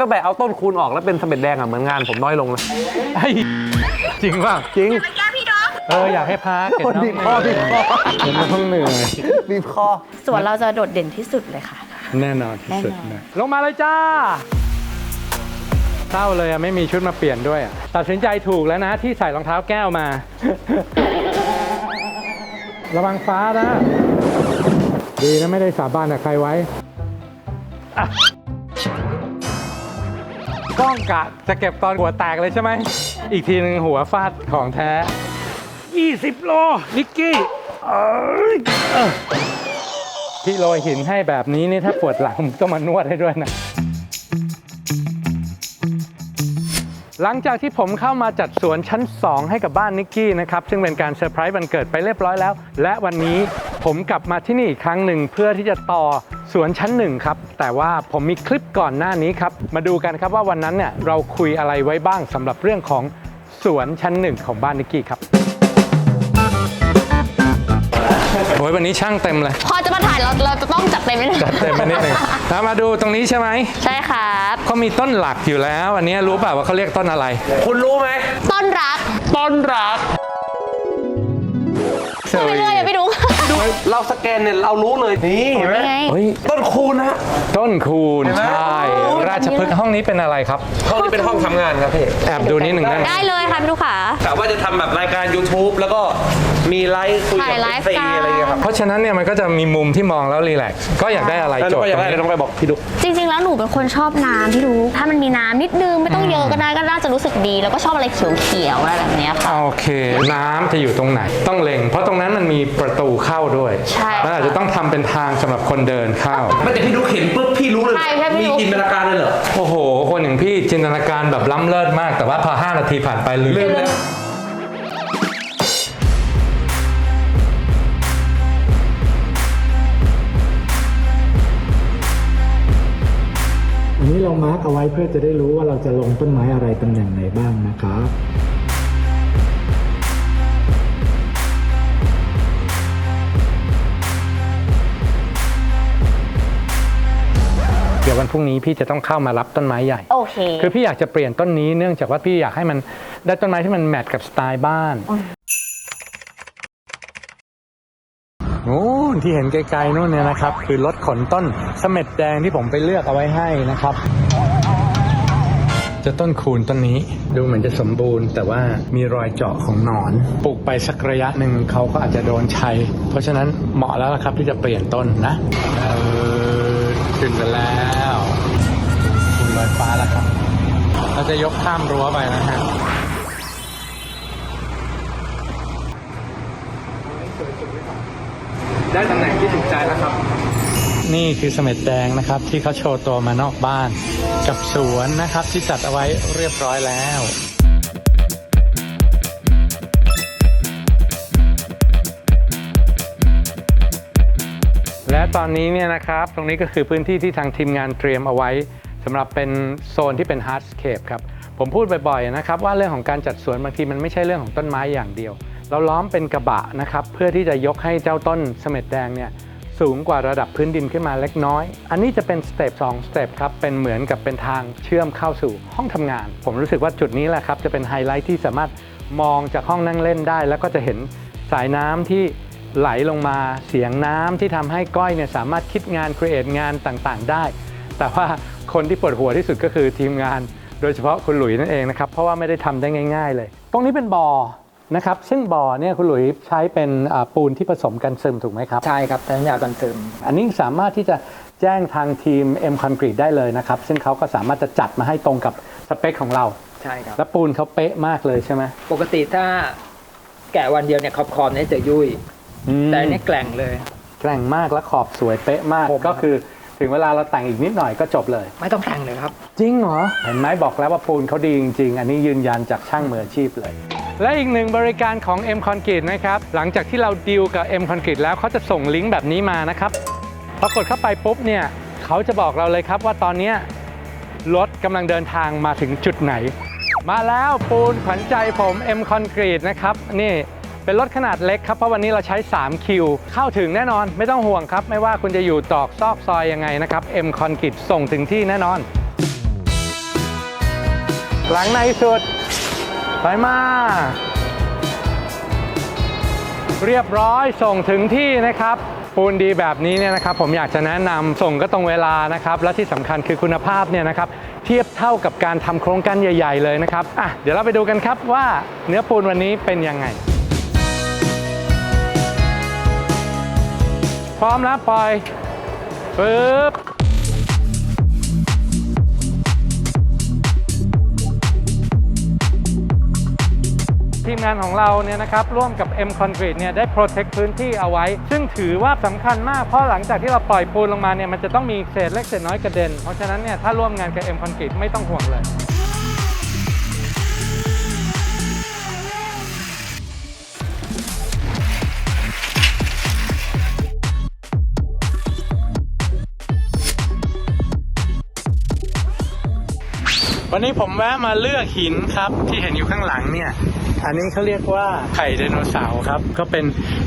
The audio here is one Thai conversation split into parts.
ตั้งแต่เอาต้นคูณออกแล้วเป็นสำเร็จแดงอะเหมือนงานผมน้อยลงเลยไอ้จริงป่ะจริงเอออยากให้พักเห็นน้องบีบคอบีบคอเห็นน้องเหนื่อยบีบคอส่วนเราจะโดดเด่นที่สุดเลยค่ะ แน่นอนที่สุดแน่นอนนะลงมาเลยจ้าเศร้าเลยอะไม่มีชุดมาเปลี่ยนด้วยอะตัดสินใจถูกแล้วนะที่ใส่รองเท้าแก้วมา ระวังฟ้านะ ดีนะไม่ได้สาบานกับใครไว้ อะกล้องกะจะเก็บตอนหัวแตกเลยใช่ไหม อีกทีหนึ่งหัวฟาดของแท้ 20 โล นิกกี้เอ้ยเออพี่โรยหินให้แบบนี้นี่ถ้าปวดหลังต้องมานวดให้ด้วยนะ หลังจากที่ผมเข้ามาจัดสวนชั้น 2 ให้กับบ้านนิกกี้นะครับ ซึ่งเป็นการเซอร์ไพรส์วันเกิดไปเรียบร้อยแล้ว และวันนี้ ผมกลับมาที่นี่อีกครั้งหนึ่งเพื่อที่จะต่อสวนชั้นหนึ่งครับ แต่ว่าผมมีคลิปก่อนหน้านี้ครับ มาดูกันครับว่าวันนั้นเนี่ยเราคุยอะไรไว้บ้างสำหรับเรื่องของสวนชั้นหนึ่งของบ้านนิกกี้ครับโอ้ยวันนี้ช่างเต็มเลย พอจะมาถ่ายเราเราจะต้องจัดเต็มนิดนึงจัดเต็มไปนิดหนึ่งแล้วมาดูตรงนี้ใช่ไหมใช่ครับ เขามีต้นหลักอยู่แล้วอันนี้รู้เปล่าว่าเขาเรียกต้นอะไร คุณรู้ไหมต้นรักต้นรักไปเรื่อยอย่าไปดูดู เราสแกนเนี่ยเรารู้เลยนี่เห็นไหมไงเฮ้ยต้นคูณนะ ต้นคูณเห็นไหมใช่ราชพฤกษ์ห้องนี้เป็นอะไรครับ ห้องนี้เป็นห้องทำงานครับพี่แอบดูนิดหนึ่งได้ไหมได้เลยค่ะพี่ลูกค้ากะว่าจะทำแบบรายการ YouTube แล้วก็มีไลฟ์คุยถ่ากัยบไลเอฟ์ฟซีกัน อะไรอย่างเงี้ยครับเพราะฉะนั้นเนี่ยมันก็จะมีมุมที่มองแล้วรีแลกซ์ก็อยากได้อะไรแล้วโจน้องทก็ย์อยากตรงได้อะไรนี้ น้องไปบอกพี่ดุจริงๆ แล้วหนูเป็นคนชอบน้ำพี่ลูกถ้ามันมีน้ำนิดนึงไม่ต้องเยอะก็ได้ก็น่าจะรู้สึกดี แล้วก็ชอบอะไรเขียวๆอะไรแบบเนี้ยค่ะ โอเค น้ำจะอยู่ตรงไหน ต้องเล็ง เพราะตรงนั้นมันมีประตูเข้าด้วยใช่แล้วอาจจะต้องทำเป็นทางสำหรับคนเดินเข้า ไม่แต่พี่ดุเห็นปุ๊บพี่รู้เลยใช่ใช่พี่มีดุจินตนาการเลยเหรอ โอ้โห คนอย่างพี่จินตนาการแบบล้ำเลิศมาก แต่ว่าพอ 5 นาทีผ่านไปลืม ลืมแล้วอันนี้เรามาร์กเอาไว้เพื่อจะได้รู้ว่าเราจะลงต้นไม้อะไรตำแหน่งไหนบ้างนะครับ ดี๋ยววันพรุ่งนี้พี่จะต้องเข้ามารับต้นไม้ใหญ่ โอเค คือพี่อยากจะเปลี่ยนต้นนี้เนื่องจากว่าพี่อยากให้มันได้ต้นไม้ที่มันแมทกับสไตล์บ้านโอ้นที่เห็นไกลๆนู่นเนี่ยนะครับ คือรถขนต้นเสม็ดแดงที่ผมไปเลือกเอาไว้ให้นะครับ จะต้นคูณต้นนี้ ดูเหมือนจะสมบูรณ์ แต่ว่ามีรอยเจาะของหนอนปลูกไปสักระยะหนึ่งเขาก็อาจจะโดนชัย เพราะฉะนั้นเหมาะแล้วละครับที่จะเปลี่ยนต้นนะเออขึ้นไปแล้วคุณลอยฟ้าแล้วครับ เราจะยกข้ามรั้วไปนะฮะได้ตำแหน่งที่ถูกใจแล้วครับ นี่คือเสม็ดแดงนะครับ ที่เขาโชว์ตัวมานอกบ้าน กับสวนนะครับที่จัดเอาไว้เรียบร้อยแล้วและตอนนี้เนี่ยนะครับ ตรงนี้ก็คือพื้นที่ที่ทางทีมงานเตรียมเอาไว้สำหรับเป็นโซนที่เป็นฮาร์ดสเคปครับ ผมพูดบ่อยๆนะครับ ว่าเรื่องของการจัดสวนบางทีมันไม่ใช่เรื่องของต้นไม้อย่างเดียว เราล้อมเป็นกระบะนะครับ เพื่อที่จะยกให้เจ้าต้นเสม็ดแดงเนี่ย สูงกว่าระดับพื้นดินขึ้นมาเล็กน้อย อันนี้จะเป็นสเต็ป2สเต็ปครับ เป็นเหมือนกับเป็นทางเชื่อมเข้าสู่ห้องทำงาน ผมรู้สึกว่าจุดนี้แหละครับ จะเป็นไฮไลท์ที่สามารถมองจากห้องนั่งเล่นได้ แล้วก็จะเห็นสายน้ำที่ไหลลงมาเสียงน้ำที่ทำให้ก้อยเนี่ยสามารถคิดงานครีเอทงานต่างๆ ได้ แต่ว่าคนที่ปวดหัวที่สุดก็คือทีมงาน โดยเฉพาะคุณหลุยนั่นเองนะครับ เพราะว่าไม่ได้ทำได้ง่าย ๆ เลย ตรงนี้เป็นบ่อ นะครับซึ่งบ่อเนี่ยคุณหลุยใช้เป็นอ่าปูนที่ผสมกันซึมถูกไหมครับ ใช่ครับแต่น้ำยากันซึม อันนี้สามารถที่จะแจ้งทางทีม M Concrete ได้เลยนะครับ ซึ่งเขาก็สามารถจะจัดมาให้ตรงกับสเปคของเรา ใช่ครับ และปูนเขาเป๊ะมากเลยใช่ไหมปกติถ้าแกะวันเดียวเนี่ยขอบคอมเนี่ยจะยุ่ยอืมแต่อันนี่แกล่งเลย แกร่งมากและขอบสวยเป๊ะมากคมก็คือถึงเวลาเราแต่งอีกนิดหน่อยก็จบเลย ไม่ต้องแต่งเลยครับ จริงเหรอ เห็นไหมบอกแล้วว่าปูนเขาดีจริงๆ อันนี้ยืนยันจากช่างมืออาชีพเลย และอีกหนึ่งบริการของ M Concrete นะครับ หลังจากที่เราดีลกับ M Concrete แล้วเขาจะส่งลิงก์แบบนี้มานะครับ พอกดเข้าไปปุ๊บเนี่ยเขาจะบอกเราเลยครับว่าตอนนี้รถกำลังเดินทางมาถึงจุดไหน มาแล้วปูนขวัญใจผม M Concrete นะครับนี่เป็นรถขนาดเล็กครับ เพราะวันนี้เราใช้ 3 คิว เข้าถึงแน่นอนไม่ต้องห่วงครับ ไม่ว่าคุณจะอยู่ตอกซอกซอยยังไงนะครับ M Concrete ส่งถึงที่แน่นอน หลังในสุด ไปมา เรียบร้อยส่งถึงที่นะครับปูนดีแบบนี้เนี่ยนะครับผมอยากจะแนะนำส่งก็ตรงเวลานะครับและที่สำคัญคือคุณภาพเนี่ยนะครับเทียบเท่ากับการทำโครงการใหญ่ ๆ เลยนะครับอะเดี๋ยวเราไปดูกันครับว่าเนื้อปูนวันนี้เป็นยังไง พร้อมแล้วปล่อยปึ๊บ ทีมงานของเราเนี่ยนะครับร่วมกับ M Concrete เนี่ยได้ protect พื้นที่เอาไว้ ซึ่งถือว่าสำคัญมาก เพราะหลังจากที่เราปล่อยปูนลงมาเนี่ยมันจะต้องมีเศษเล็กเศษน้อยกระเด็น เพราะฉะนั้นเนี่ยถ้าร่วมงานกับ M Concrete ไม่ต้องห่วงเลย วันนี้ผมแวะมาเลือกหินครับ ที่เห็นอยู่ข้างหลังเนี่ย อันนี้เขาเรียกว่าไข่ไดโนเสาร์ครับ ก็เป็น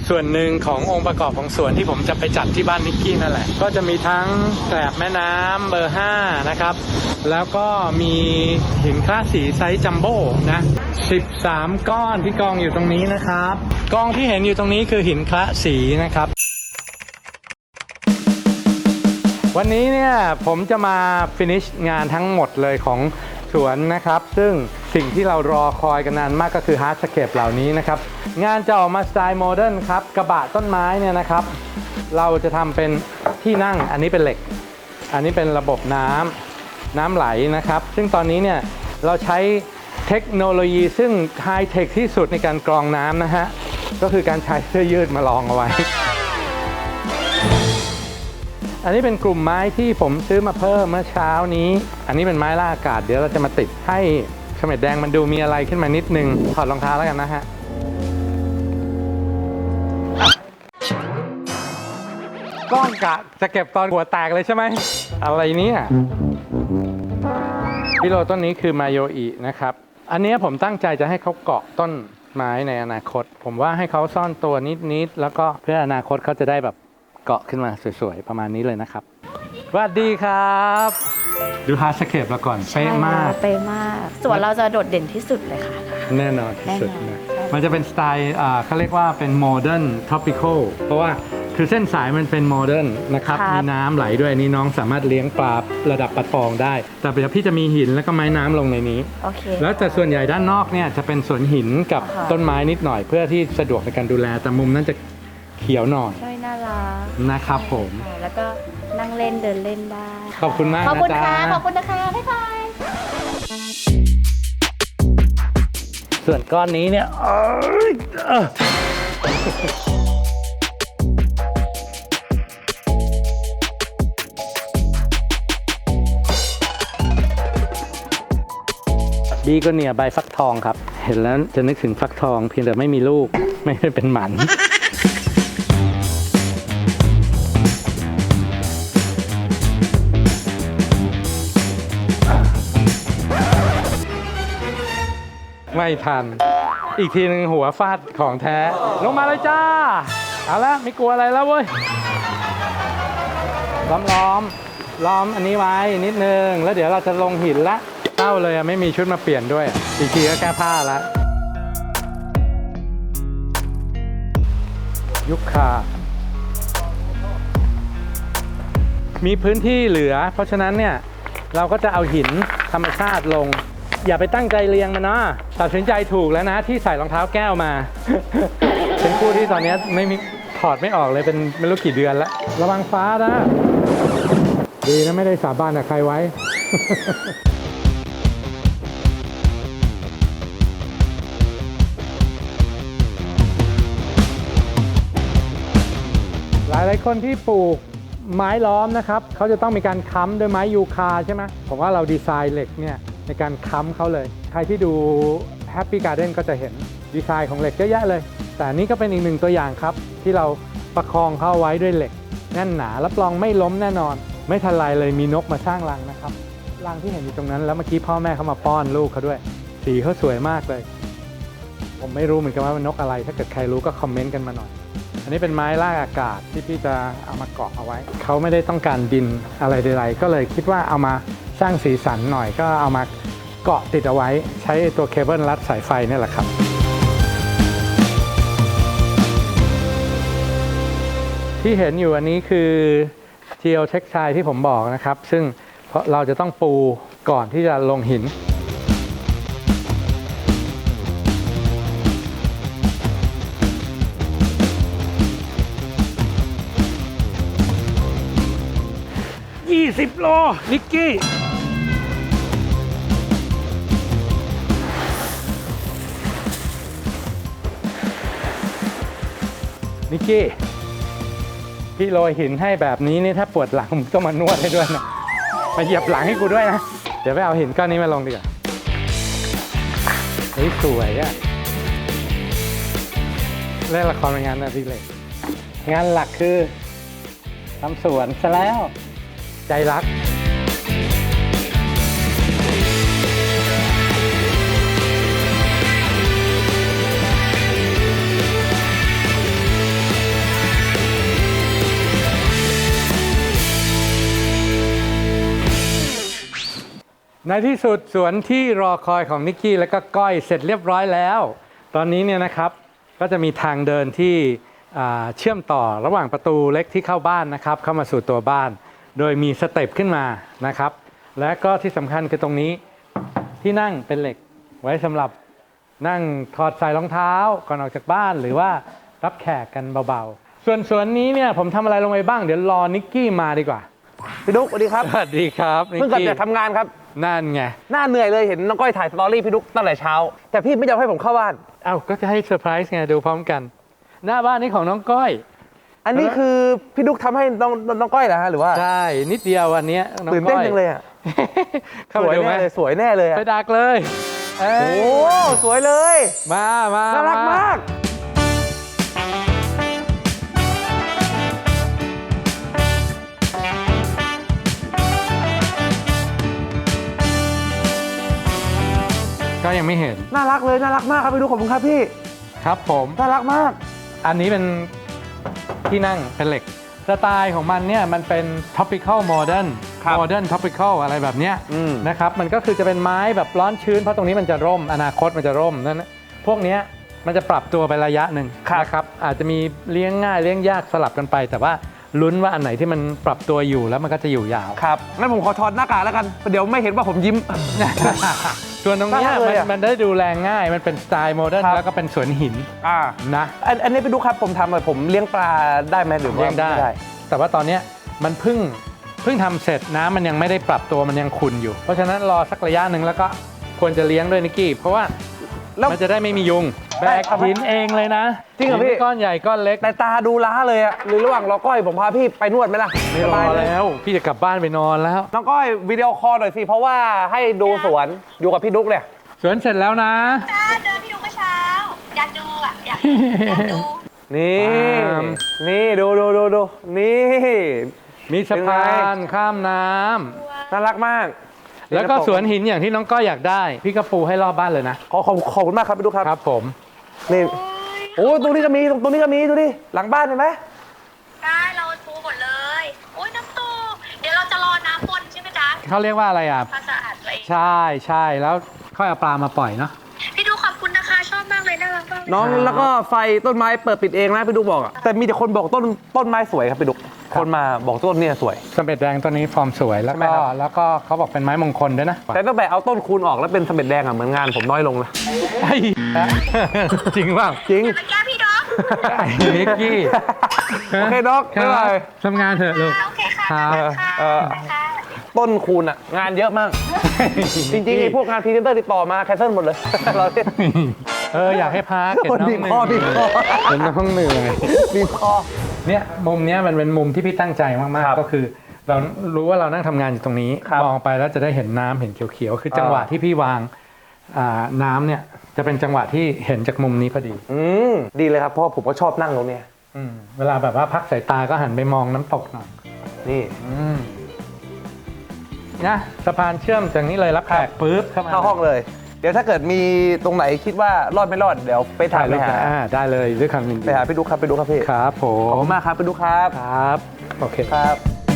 ส่วนหนึ่งขององค์ประกอบของสวนที่ผมจะไปจัดที่บ้านนิกกี้นั่นแหละ ก็จะมีทั้งแกลบแม่น้ำเบอร์5นะครับ แล้วก็มีหินคลาสสีไซส์จัมโบ้นะ13 ก้อนที่กองอยู่ตรงนี้นะครับ กองที่เห็นอยู่ตรงนี้คือหินคละสีนะครับวันนี้เนี่ยผมจะมาฟินิชงานทั้งหมดเลยของ สวนนะครับ ซึ่งสิ่งที่เรารอคอยกันนานมากก็คือฮาร์ดสเคปเหล่านี้นะครับ งานจะออกมาสไตล์โมเดิร์นครับ กระบะต้นไม้เนี่ยนะครับ เราจะทำเป็นที่นั่งอันนี้เป็นเหล็ก อันนี้เป็นระบบน้ำน้ำไหลนะครับ ซึ่งตอนนี้เนี่ยเราใช้เทคโนโลยีซึ่งไฮเทคที่สุดในการกรองน้ำนะฮะ ก็คือการใช้เสื้อยืดมาลองเอาไว้ อันนี้เป็นกลุ่มไม้ที่ผมซื้อมาเพิ่มเมื่อเช้านี้ อันนี้เป็นไม้ล่าอากาศเดี๋ยวเราจะมาติดให้เขม็ดแดงมันดูมีอะไรขึ้นมานิดนึงถอดรองเท้าแล้วกันนะฮะกล้องกะจะเก็บตอนหัวแตกเลยใช่ไหม อะไรเนี่ยพิโลต้นนี้คือมาโยอินะครับ อันนี้ผมตั้งใจจะให้เขาเกาะต้นไม้ในอนาคต ผมว่าให้เขาซ่อนตัวนิดๆ แล้วก็เพื่ออนาคตเขาจะได้แบบ เกาะขึ้นมาสวยๆ ประมาณนี้เลยนะครับสวัสดีครับ ดูฮาร์ดสเคปเราก่อนเป๊ะมาก เป๊ะมาก ส่วนเราจะโดดเด่นที่สุดเลยค่ะ แน่นอนที่สุดแน่นอนนะใช่มันจะเป็นสไตล์อ่าเขาเรียกว่าเป็นโมเดิร์นท o ปิคอลเพราะว่าคือเส้นสายมันเป็นโมเดิร์นนะครับครับมีน้ำไหลด้วยอันนี้น้องสามารถเลี้ยงปลาระดับปลาทองได้ แต่เดี๋ยวพี่จะมีหินแล้วก็ไม้น้ำลงในนี้ โอเค แล้วแต่ส่วนใหญ่ด้านนอกเนี่ยจะเป็นสวนหินกับค่ะต้นไม้นิดหน่อยเพื่อที่สะดวกในการดูแล แต่มุมนั้นจะ เขียวหน่อยใช่น่ารักนะครับผม ค่ะแล้วก็นั่งเล่นเดินเล่นได้ขอบคุณมากขอบคุณนะค่ะจ๊ะ ขอบคุณนะคะ บ๊ายบาย ส่วนก้อนนี้เนี่ยเอ้ยเอ้อบีก็เนี่ยใบฟักทองครับ เห็นแล้วจะนึกถึงฟักทองเพียงแต่ไม่มีลูกไม่ได้เป็นหมัน ไม่ทัน อีกทีหนึ่งหัวฟาดของแท้ ลงมาเลยจ้า เอาละไม่กลัวอะไรแล้วเว้ย ล้อมล้อมล้อมอันนี้ไว้นิดนึง แล้วเดี๋ยวเราจะลงหินละเต้าเลยอะไม่มีชุดมาเปลี่ยนด้วย อีกทีก็แก้ผ้าละ ยุคคามีพื้นที่เหลือ เพราะฉะนั้นเนี่ย เราก็จะเอาหินธรรมชาติลง อย่าไปตั้งใจเรียงมันนะตัดสินใจถูกแล้วนะที่ใส่รองเท้าแก้วมา เป็นคู่ที่ตอนนี้ไม่มีถอดไม่ออกเลยเป็นไม่รู้กี่เดือนแล้ว ระวังฟ้านะ ดีนะไม่ได้สาบานกับใครไว้หลายหลายคนที่ปลูกไม้ล้อมนะครับ เขาจะต้องมีการค้ำด้วยไม้ยูคาใช่ไหมผมว่าเราดีไซน์เหล็กเนี่ย ในการค้ำเขาเลย ใครที่ดู Happy Garden ก็จะเห็นดีไซน์ของเหล็กเยอะแยะเลย แต่นนี้ก็เป็นอีกหนึ่งตัวอย่างครับ ที่เราประคองเข้าไว้ด้วยเหล็กแน่นหนารับรองไม่ล้มแน่นอน ไม่ทันไรเลยมีนกมาสร้างรังนะครับรังที่เห็นอยู่ตรงนั้นแล้วเมื่อกี้พ่อแม่เขามาป้อนลูกเขาด้วย สีเขาสวยมากเลย ผมไม่รู้เหมือนกันว่าเป็นนกอะไร ถ้าเกิดใครรู้ก็คอมเมนต์กันมาหน่อย อันนี้เป็นไม้ล่ากอากาศที่พี่จะเอามาเกาะเอาไว้ เขาไม่ได้ต้องการดินอะไรใดๆก็เลยคิดว่าเอามา สร้างสีสันหน่อยก็เอามาเกาะติดเอาไว้ ใช้ตัวเคเบิลรัดสายไฟนี่แหละครับที่เห็นอยู่อันนี้คือ geo textile ที่ผมบอกนะครับ ซึ่งเราะเราจะต้องปูก่อนที่จะลงหิน 20 โลนิกกี้ นิกกี้ พี่โรยหินให้แบบนี้นี่ถ้าปวดหลังมึงต้องมานวดให้ด้วยนะ มาเหยียบหลังให้กูด้วยนะ เดี๋ยวไปเอาหินก้อนนี้มาลงดีกว่า เฮ้ยสวยอะเล่นละครเป็นงานอดิเรกงานหลักคือทำสวนซะแล้ว ใจรัก ในที่สุดสวนที่รอคอยของนิกกี้และก็ก้อยเสร็จเรียบร้อยแล้ว ตอนนี้เนี่ยนะครับก็จะมีทางเดินที่อ่าเชื่อมต่อระหว่างประตูเล็กที่เข้าบ้านนะครับ เข้ามาสู่ตัวบ้าน โดยมีสเต็ปขึ้นมานะครับ และก็ที่สำคัญคือตรงนี้ที่นั่งเป็นเหล็กไว้สำหรับนั่งถอดใส่รองเท้าก่อนออกจากบ้านหรือว่ารับแขกกันเบาๆ ส่วนสวนนี้เนี่ยผมทำอะไรลงไปบ้างเดี๋ยวรอนิกกี้มาดีกว่าพี่ดุ๊กสวัสดีครับสวัสดีครับนิกเพิ่งกลับกี้จากทำงานครับ นั่นไง หน้าเหนื่อยเลยเห็นน้องก้อยถ่ายสตอรี่พี่ดุ๊กตั้งแต่เช้า แต่พี่ไม่ยอมให้ผมเข้าบ้าน เอ้าก็จะให้เซอร์ไพรส์ไงดูพร้อมกัน หน้าบ้านนี้ของน้องก้อย อันนี้คือพี่ดุ๊กทำให้น้องน้องก้อยเหรอฮะหรือว่าใช่ นิดเดียววันเนี้ยน้องตื่นเต้นก้อย จังเลยอะ เข้าสไปวยดูไหมแน่เลยสวยแน่เลยอะไปดักเลยเอ้ยโอ้สวยเลย มามาน่ารักมาก ก็ยังไม่เห็นน่ารักเลยน่ารักมากครับพี่ดุ๊กขอบคุณครับพี่ครับผม น่ารักมาก อันนี้เป็นที่นั่งเป็นเหล็ก สไตล์ของมันเนี่ยมันเป็น topical modern ครับ modern topical อะไรแบบเนี้ยอืม นะครับ มันก็คือจะเป็นไม้แบบร้อนชื้นเพราะตรงนี้มันจะร่ม อนาคตมันจะร่มนั่นนะพวกเนี้ยมันจะปรับตัวไประยะหนึ่งนะครับ อาจจะมีเลี้ยงง่ายเลี้ยงยากสลับกันไป แต่ว่าลุ้นว่าอันไหนที่มันปรับตัวอยู่แล้วมันก็จะอยู่ยาว ครับงั้นผมขอถอดหน้ากากแล้วกันเดี๋ยวไม่เห็นว่าผมยิ้ม ส่วนตรงเนี้ยน่ารักเลมันยอะมันได้ดูแลง่ายมันเป็นสไตล์โมเดิร์นครับ แล้วก็เป็นสวนหินอ่านะ อันอันนี้พี่ดุ๊กครับผมทำอะผมเลี้ยงปลาได้ไหมหรือว่าเลี้ยงได้ ม่ แต่ว่าตอนเนี้ยมันเพิ่งเพิ่งทำเสร็จน้ำมันยังไม่ได้ปรับตัวมันยังขุ่นอยู่ เพราะฉะนั้นรอสักระยะหนึ่งแล้วก็ควรจะเลี้ยงด้วยนิกกี้ เพราะว่าแล้ว มันจะได้ไม่มียุง แบกหินเองเลยนะจริงเหรอพี่ นก้อนใหญ่ก้อนเล็กแต่ตาดูล้าเลยอะหรือระหว่างรอก้อยผมพาพี่ไปนวดไหมล่ะไม่รสอบายเลยแล้ว พี่จะกลับบ้านไปนอนแล้ว น้องก้อยวิดีโอคอลหน่อยสิเพราะว่าให้ดูสวนอยู่กับพี่ดุ๊กเนี่ยสวนเสร็จแล้วนะ จ้าเจอพี่ดูเมื่อเช้า อยากดูอะ อยากอยากดูนี่ตาม นี่ดูดูดูดูนี่ มีสะพาเป็นนไง ข้ามน้ำน่ารักมากแล้วก็สวนหินอย่างที่น้องก้อยอยากได้ พี่ก็ปูให้รอบบ้านเลยนะขอขอบขอบคุณมากครับพี่ดุ๊กครับ ครับผม นี่โอ้ตรงนี้ก็มีตรงตรงนี้ก็มีดูดิหลังบ้านเห็นไหมได้เราปูหมดเลยโอ้ยน้ำตูเดี๋ยวเราจะรอน้ำบนใช่ไหมจ๊ะเขาเรียกว่าอะไรอะความสะอาดตัวเองใช่ใช่แล้วค่อยเอาปลามาปล่อยเนาะพี่ดูขอบคุณนะคะชอบมากเลยน่ารักมากเลยน้องแล้วก็ไฟต้นไม้เปิดปิดเองนะพี่ดุ๊กบอกอะแต่มีแต่คนบอกต้นต้นไม้สวยครับพี่ดุ๊ก คนมาบอกต้นเนี่ยสวย สมเด็จแดงตัวนี้ฟอร์มสวยแล้วใช่ไหมก็ครับ แล้วก็เขาบอกเป็นไม้มงคลด้วยนะแต่ตั้งแต่เอาต้นคูณออกแล้วเป็นสำเร็จแดงอะเหมือนงานผมน้อยลงเลยไอ้จริงว่าจริงอย่าไปแก้พี่ด็อกไอ้นิกกี้โอเคด็อกครับบ๊ายบาย ทำงานเถอะลูก โอเคค่ะ ครับค่ะเออค่ะต้นคูณอะงานเยอะมาก จริงๆไอ้พวกงานพรีเซนเตอร์ติดต่อมาแคนเซิลหมดเลยเราเล่น เอออยากให้พักเห็นคนน้องบีเหบนื่คออยบีบคอเห็นน้องเหนื่อยบีบคอ เนี่ยมุมเนี้ยมันเป็นมุมที่พี่ตั้งใจมากครับๆก็คือ เรารู้ว่าเรานั่งทำงานอยู่ตรงนี้ครับมองไปแล้วจะได้เห็นน้ำเห็นเขียวๆคือจังหวะอ่าที่พี่วางอ่าน้ำเนี่ยจะเป็นจังหวะที่เห็นจากมุมนี้พอดีอืมดีเลยครับเพราะผมก็ชอบนั่งตรงเนี้ยอืมเวลาแบบว่าพักสายตาก็หันไปมองน้ำตกหน่อยนี่อืมนะสะพานเชื่อมจากนี้เลยรับแขกปุ๊บเข้ามา เข้าห้องเลย เดี๋ยวถ้าเกิดมีตรงไหนคิดว่ารอดไม่รอดเดี๋ยวไปถ่าถ่ายยไปรูปหาอ่าได้เลยด้วยความยินดีไปหาพี่ดุ๊กครับไปดูครับพี่ครับผขอบมคุณมากครับไปดูครับครับโอเคครับ